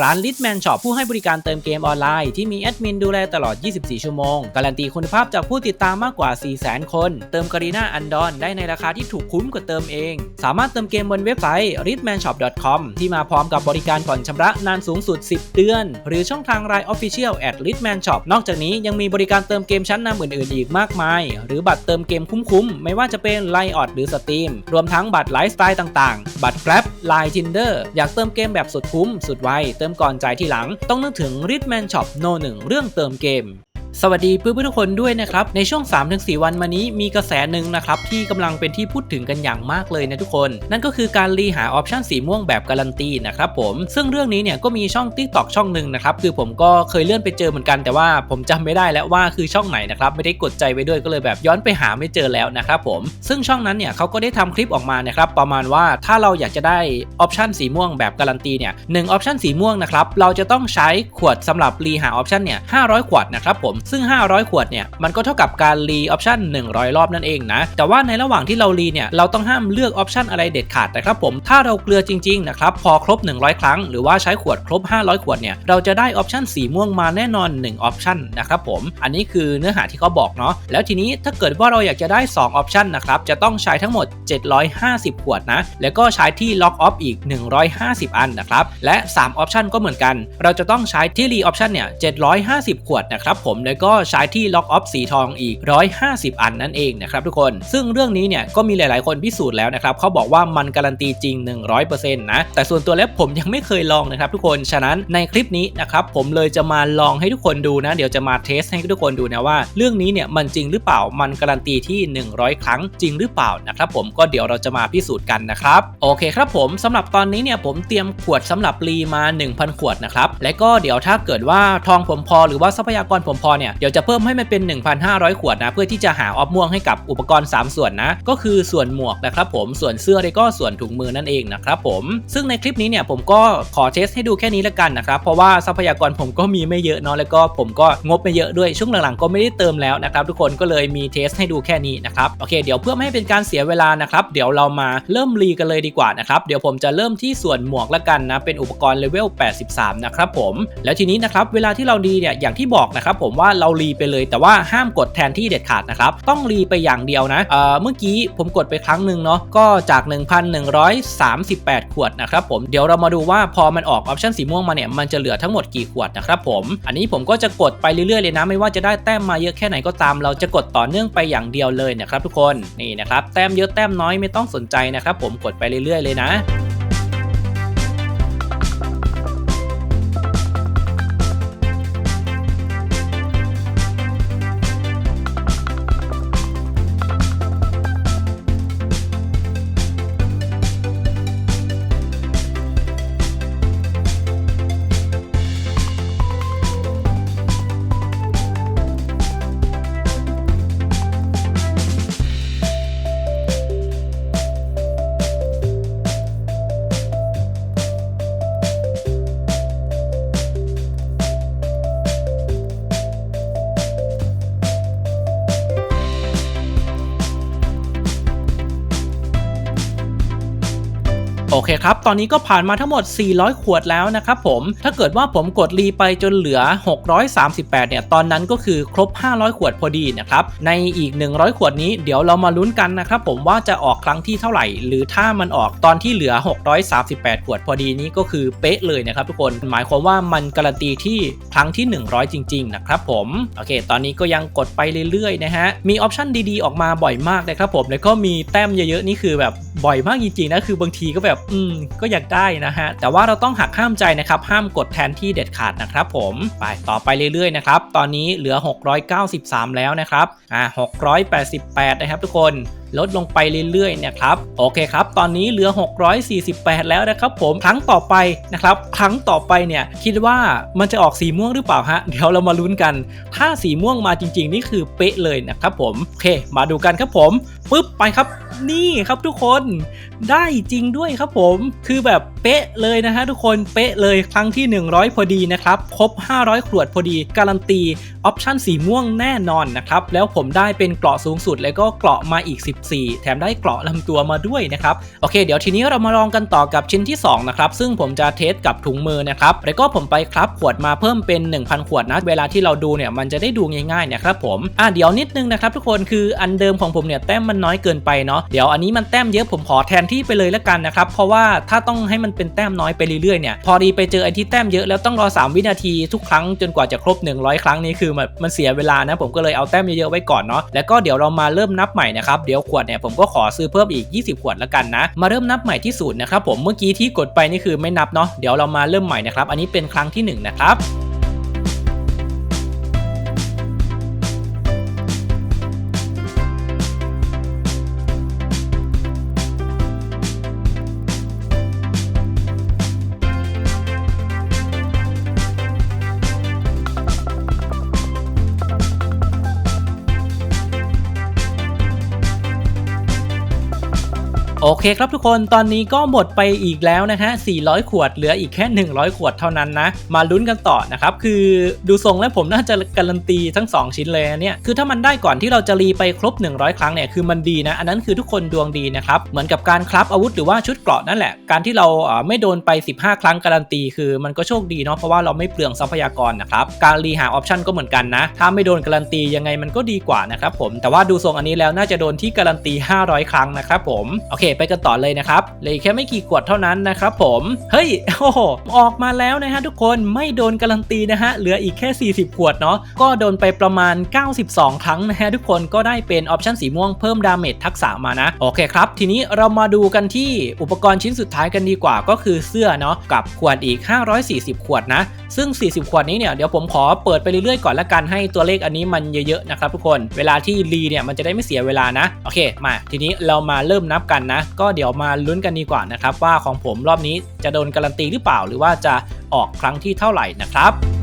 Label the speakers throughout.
Speaker 1: ร้าน Litman Shop ผู้ให้บริการเติมเกมออนไลน์ที่มีแอดมินดูแลตลอด 24 ชั่วโมง การันตีคุณภาพจากผู้ติดตามมากกว่า 400,000 คน เติมการีนาอันดอนได้ในราคาที่ถูกคุ้มกว่าเติมเอง สามารถเติมเกมบนเว็บไซต์ litmanshop.com ที่มาพร้อมกับบริการผ่อนชำระนานสูงสุด 10 เดือน หรือช่องทาง Line Official at Litman Shop นอกจากนี้ยังมีบริการเติมเกมชั้นนำอื่นๆ อีกมากมาย หรือบัตรเติมเกมคุ้มๆ ไม่ว่าจะเป็น Line o อดหรือ Steam รวมทั้งบัตรไลฟ์สไตล์ต่างๆ บัตร Grab Line Tinder อยากเติมเกมแบบสุดคุ้มสุดไวเติมก่อนจ่ายทีหลัง ต้องนึกถึง Ritman Shop No 1เรื่องเติมเกม สวัสดีเพื่อนๆทุกคนด้วยนะครับ ในช่วง 3-4 วันมานี้มีกระแสหนึ่งนะครับที่กำลังเป็นที่พูดถึงกันอย่างมากเลยนะทุกคน นั่นก็คือการรีหาออปชันสีม่วงแบบการันตีนะครับผมซึ่งเรื่องนี้เนี่ยก็มีช่อง t ิ k t o k ช่องหนึ่งนะครับคือผมก็เคยเลื่อนไปเจอเหมือนกันแต่ว่าผมจำไม่ได้แล้วว่าคือช่องไหนนะครับไม่ได้กดใจไว้ด้วยก็เลยแบบย้อนไปหาไม่เจอแล้วนะครับผมซึ่งช่องนั้นเนี่ยเขาก็ได้ทำคลิปออกมานะครับประมาณว่าถ้าเราอยากจะได้ออปชันสีม่วงแบบการันตีเนี่ยหนึ่งออปชันสีม่วงนะครับเราจะต้องใช้ขวดสำหรับรีหาออปชันเนี่ย500ขวดนะครับผมซึ่ง 500 ขวดเนี่ยมันก็เท่ากับการรีออปชัน100 รอบนั่นเองนะแต่ว่าในระหว่างที่เรารีเนี่ยเราต้องห้ามเลือกออปชันอะไรเด็ดขาดนะครับผมถ้าเราเกลือจริงๆนะครับพอครบ 100 ครั้งหรือว่าใช้ขวดครบ 500 ขวดเนี่ยเราจะได้ออปชันสีม่วงมาแน่นอน1ออปชันนะครับผมอันนี้คือเนื้อหาที่เขาบอกเนาะแล้วทีนี้ถ้าเกิดว่าเราอยากจะได้2ออปชันนะครับจะต้องใช้ทั้งหมด 750 ขวดนะแล้วก็ใช้ที่ล็อกออฟอีก 150 อันนะครับและ3ออปชันก็เหมือนกัน เราจะต้องใช้ที่รีออปชันเนี่ย750 ขวดนะครับผมแล้วก็ใช้ที่ล็อกออฟสีทองอีก 150 อันนั่นเองนะครับทุกคน ซึ่งเรื่องนี้เนี่ยก็มีหลาย ๆ คนพิสูจน์แล้วนะครับเขาบอกว่ามันการันตีจริง 100%นะแต่ส่วนตัวแล้วผมยังไม่เคยลองนะครับทุกคนฉะนั้นในคลิปนี้นะครับผมเลยจะมาลองให้ทุกคนดูนะ เดี๋ยวจะมาเทสให้ทุกคนดูนะว่า เรื่องนี้เนี่ยมันจริงหรือเปล่ามันการันตีที่ 100 ครั้งจริงหรือเปล่านะครับผมก็เดี๋ยวเราจะมาพิสูจน์กันนะครับโอเคครับผมสำหรับตอนนี้เนี่ยผมเตรียมขวดสำหรับรีมา 1,000 ขวดนะครับและก็เดี๋ยวถ้าเกิดว่าทองผมพอหรือว่าทรัพยากรผมพอเนี่ยเดี๋ยวจะเพิ่มให้มันเป็น 1,500 ขวดนะเพื่อที่จะหาออฟม่วงให้กับอุปกรณ์ 3 ส่วนนะก็คือส่วนหมวกนะครับผมส่วนเสื้อแล้วก็ส่วนถุงมือนั่นเองนะครับผมซึ่งในคลิปนี้เนี่ยผมก็ขอเทสให้ดูแค่นี้ละกันนะครับเพราะว่าทรัพยากรผมก็มีไม่เยอะเนาะแล้วก็ผมก็งบไม่เยอะด้วยช่วงหลังๆก็ไม่ได้เติมแล้วนะครับทุกคนก็เลยมีเทสให้ดูแค่นี้นะครับโอเคเดี๋ยวเพื่อไม่ให้เป็นการเสียเวลานะครับเดี๋ยวเรามาเริ่มรีกันเลยดีกว่านะครับเดี๋ยวผมจะเริ่มที่ส่วนหมวกละกันนะเป็นอุปกรณ์เลเวล 83 นะครับผมแล้วทีนี้นะครับเวลาที่เรารีเนี่ยอย่างที่บอกนะครับผมว่าเรารีไปเลย แต่ว่าห้ามกดแทนที่เด็ดขาดนะครับ ต้องรีไปอย่างเดียวนะเเมื่อกี้ผมกดไปครั้งหนึ่งเนาะก็จาก 1,138 ขวดนะครับผมเดี๋ยวเรามาดูว่าพอมันออกออปชันสีม่วงมาเนี่ยมันจะเหลือทั้งหมดกี่ขวดนะครับผม อันนี้ผมก็จะกดไปเรื่อยๆเลยนะ ไม่ว่าจะได้แต้มมาเยอะแค่ไหนก็ตาม เราจะกดต่อเนื่องไปอย่างเดียวเลยนะครับทุกคนนี่นะครับแต้มเยอะแต้มน้อยไม่ต้องสนใจนะครับผมกดไปเรื่อยๆเลยนะ อเคครับ ตอนนี้ก็ผ่านมาทั้งหมด 400 ขวดแล้วนะครับผม ถ้าเกิดว่าผมกดรีไปจนเหลือ 638 เนี่ย ตอนนั้นก็คือครบ 500 ขวดพอดีนะครับ ในอีก 100 ขวดนี้ เดี๋ยวเรามาลุ้นกันนะครับผมว่าจะออกครั้งที่เท่าไหร่ หรือถ้ามันออกตอนที่เหลือ 638 ขวดพอดีนี้ก็คือเป๊ะเลยนะครับทุกคน หมายความว่ามันการันตีที่ครั้งที่ 100 จริง ๆ นะครับผม โอเค ตอนนี้ก็ยังกดไปเรื่อยๆ นะฮะ มีออปชันดีๆ ออกมาบ่อยมากนะครับผม แล้วก็มีแต้มเยอะๆ นี่คือแบบ บ่อยมากจริงๆนะคือบางทีก็แบบอืมก็อยากได้นะฮะแต่ว่าเราต้องหักห้ามใจนะครับห้ามกดแทนที่เด็ดขาดนะครับผมไปต่อไปเรื่อยๆนะครับตอนนี้เหลือ 693 แล้วนะครับอ่า688 นะครับทุกคน ลดลงไปเรื่อยๆนะครับโอเคครับ ตอนนี้เหลือ 648 แล้วนะครับผมครั้งต่อไปนะครับ ครั้งต่อไปเนี่ยคิดว่ามันจะออกสีม่วงหรือเปล่าฮะเดี๋ยวเรามาลุ้นกัน ถ้าสีม่วงมาจริง ๆ นี่คือเป๊ะเลยนะครับผมโอเค มาดูกันครับผมปึ๊บไปครับ นี่ครับทุกคนได้จริงด้วยครับผม คือแบบเป๊ะเลยนะฮะทุกคนเป๊ะเลยครั้งที่ 100 พอดีนะครับครบ 500 ขวดพอดี การันตีออปชั่นสีม่วงแน่นอนนะครับแล้วผมได้เป็นเกราะสูงสุดแล้วก็เกราะมาอีก4 แถมได้เกราะลำตัวมาด้วยนะครับ โอเค เดี๋ยวทีนี้เรามาลองกันต่อกับชิ้นที่ 2 นะครับ ซึ่งผมจะเทสกับถุงมือนะครับ แล้วก็ผมไปครับขวดมาเพิ่มเป็น 1,000 ขวดนะ เวลาที่เราดูเนี่ยมันจะได้ดูง่ายๆนะครับผม อะเดี๋ยวนิดนึงนะครับทุกคน คืออันเดิมของผมเนี่ยแต้มมันน้อยเกินไปเนาะ เดี๋ยวอันนี้มันแต้มเยอะผมขอแทนที่ไปเลยละกันนะครับ เพราะว่าถ้าต้องให้มันเป็นแต้มน้อยไปเรื่อยๆเนี่ย พอดีไปเจอไอ้ที่แต้มเยอะแล้วต้องรอ 3 วินาทีทุกครั้งจนกว่าจะครบ 100 ครั้งนี้คือมันเสียเวลานะผมก็เลยเอาแต้มเยอะๆไว้ก่อนเนาะแล้วก็เดี๋ยวเรามาเริ่มนับใหม่นะครับเดี๋ยวขวดเนี่ยผมก็ขอซื้อเพิ่มอีก 20 ขวดละกันนะ มาเริ่มนับใหม่ที่ศูนย์นะครับผมเมื่อกี้ที่กดไปนี่คือไม่นับเนาะเดี๋ยวเรามาเริ่มใหม่นะครับอันนี้เป็นครั้งที่หนึ่งนะครับ เคครับทุกคนตอนนี้ก็หมดไปอีกแล้วนะฮะ 400 ขวดเหลืออีกแค่ 100 ขวดเท่านั้นนะ มาลุ้นกันต่อนะครับ คือดูทรงแล้วผมน่าจะการันตีทั้ง 2 ชิ้นเลยเนี่ย คือถ้ามันได้ก่อนที่เราจะรีไปครบ 100 ครั้งเนี่ยคือมันดีนะ อันนั้นคือทุกคนดวงดีนะครับ เหมือนกับการคลับอาวุธหรือว่าชุดเกราะนั่นแหละ การที่เราไม่โดนไป 15 ครั้งการันตี คือมันก็โชคดีเนาะเพราะว่าเราไม่เปลืองทรัพยากรนะครับ การรีหาออปชันก็เหมือนกันนะ ถ้าไม่โดนการันตียังไงมันก็ดีกว่านะครับผม แต่ว่าดูทรงอันนี้แล้วน่าจะโดนที่การันตี 500 ครั้งนะครับผม โอเค ไปกันต่อเลยนะครับเลืออกแค่ไม่กี่ขวดเท่านั้นนะครับผมเฮ้ยโอ้โหออกมาแล้วนะฮะทุกคนไม่โดนการันตีนะฮะเหลืออีกแค่ 40 ขวดเนาะก็โดนไปประมาณ 92 ครั้งนะฮะทุกคนก็ได้เป็นออปชันสีม่วงเพิ่มดาเมจทักษะมานะโอเคครับทีนี้เรามาดูกันที่อุปกรณ์ชิ้นสุดท้ายกันดีกว่าก็คือเสื้อเนาะกับขวดอีก 540 ขวดนะ ซึ่ง 40 ขวดนี้เนี่ยเดี๋ยวผมขอเปิดไปเรื่อยๆก่อนละกันให้ตัวเลขอันนี้มันเยอะๆนะครับทุกคนเวลาที่รีเนี่ยมันจะได้ไม่เสียเวลานะโอเคมา ทีนี้เรามาเริ่มนับกันนะก็เดี๋ยวมาลุ้นกันดีกว่านะครับว่าของผมรอบนี้จะโดนการันตีหรือเปล่า หรือว่าจะออกครั้งที่เท่าไหร่นะครับ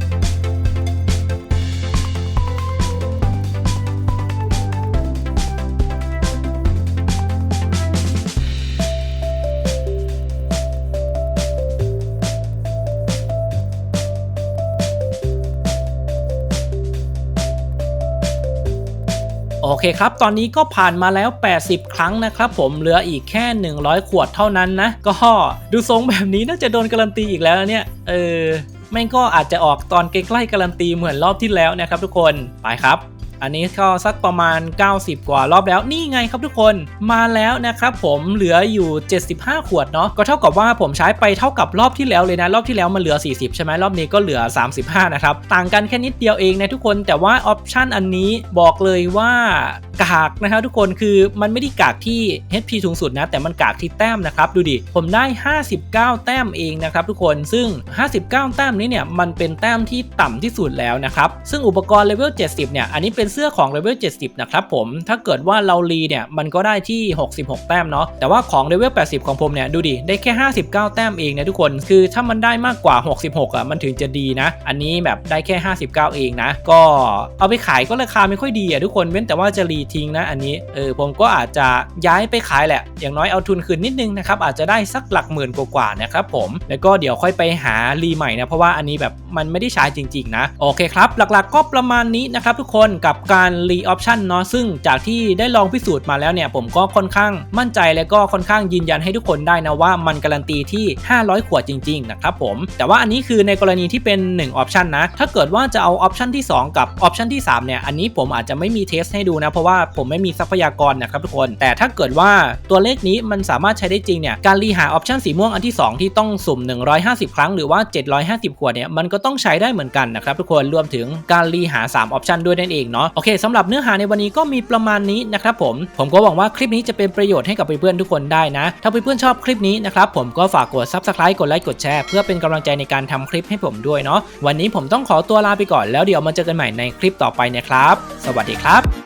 Speaker 1: เคครับ ตอนนี้ก็ผ่านมาแล้ว 80 ครั้งนะครับผมเหลืออีกแค่ 100 ขวดเท่านั้นนะ ก็ดูทรงแบบนี้น่าจะโดนการันตีอีกแล้วเนี่ย เออแม่งก็อาจจะออกตอนใกล้ๆการันตีเหมือนรอบที่แล้วนะครับทุกคนไปครับ อันนี้ก็สักประมาณ 90 กว่ารอบแล้วนี่ไงครับทุกคนมาแล้วนะครับผมเหลืออยู่ 75 ขวดเนาะก็เท่ากับว่าผมใช้ไปเท่ากับรอบที่แล้วเลยนะรอบที่แล้วมันเหลือ 40 ใช่ไหมรอบนี้ก็เหลือ 35 นะครับต่างกันแค่นิดเดียวเองนะทุกคนแต่ว่าออปชันอันนี้บอกเลยว่ากากนะครับทุกคนคือมันไม่ได้กากที่ HP สูงสุดนะ แต่มันกากที่แต้มนะครับ ดูดิ ผมได้ 59 แต้มเองนะครับทุกคนซึ่ง 59 แต้มนี้เนี่ยมันเป็นแต้มที่ต่ำที่สุดแล้วนะครับซึ่งอุปกรณ์เลเวล 70 เนี่ยอันนี้เป็นเสื้อของเลเวล70 นะครับผม ถ้าเกิดว่าเรารีเนี่ยมันก็ได้ที่ 66 แต้มเนาะ แต่ว่าของเลเวล80 ของผมเนี่ยดูดิ ได้แค่ 59 แต้มเองนะทุกคน คือถ้ามันได้มากกว่า 66 อะมันถึงจะดีนะ อันนี้แบบได้แค่ 59 เองนะ ก็เอาไปขายก็ราคาไม่ค่อยดีอะทุกคน เว้นแต่ว่าจะรีทิ้งนะอันนี้ เออผมก็อาจจะย้ายไปขายแหละ อย่างน้อยเอาทุนคืนนิดนึงนะครับ อาจจะได้สักหลักหมื่นกว่าๆนะครับผม แล้วก็เดี๋ยวค่อยไปหารีใหม่นะ เพราะว่าอันนี้แบบมันไม่ได้ใช้จริง ๆ นะ โอเคครับ หลักๆก็ประมาณนี้นะครับทุกคนกับการรีออปชันเนาะซึ่งจากที่ได้ลองพิสูจน์มาแล้วเนี่ย ผมก็ค่อนข้างมั่นใจและก็ค่อนข้างยืนยันให้ทุกคนได้นะว่ามันการันตีที่ 500 ขวดจริงๆนะครับผมแต่ว่าอันนี้คือในกรณีที่เป็น1ออปชันนะถ้าเกิดว่าจะเอาออปชันที่ 2 กับออปชันที่3เนี่ยอันนี้ผมอาจจะไม่มีเทสให้ดูนะ เพราะว่าผมไม่มีทรัพยากรนะครับทุกคนแต่ถ้าเกิดว่าตัวเลขนี้มันสามารถใช้ได้จริงเนี่ยการรีหาออปชันสีม่วงอันที่ 2 ที่ต้องสุ่ม 150 ครั้งหรือว่า 750 ขวดเนี่ยมันก็ต้องใช้ได้เหมือนกันนะครับทุกคนรวมถึงการรีหา3ออปชันด้วยนั่นเองเนาะโอเคสำหรับเนื้อหาในวันนี้ก็มีประมาณนี้นะครับผมผมก็หวังว่าคลิปนี้จะเป็นประโยชน์ให้กับเพื่อนๆทุกคนได้นะ ถ้าเพื่อนๆชอบคลิปนี้นะครับผมก็ฝากกด subscribe กดไลค์กดแชร์เพื่อเป็นกำลังใจในการทำคลิปให้ผมด้วยเนาะวันนี้ผมต้องขอตัวลาไปก่อนแล้วเดี๋ยวมาเจอกันใหม่ในคลิปต่อไปนะครับ สวัสดีครับ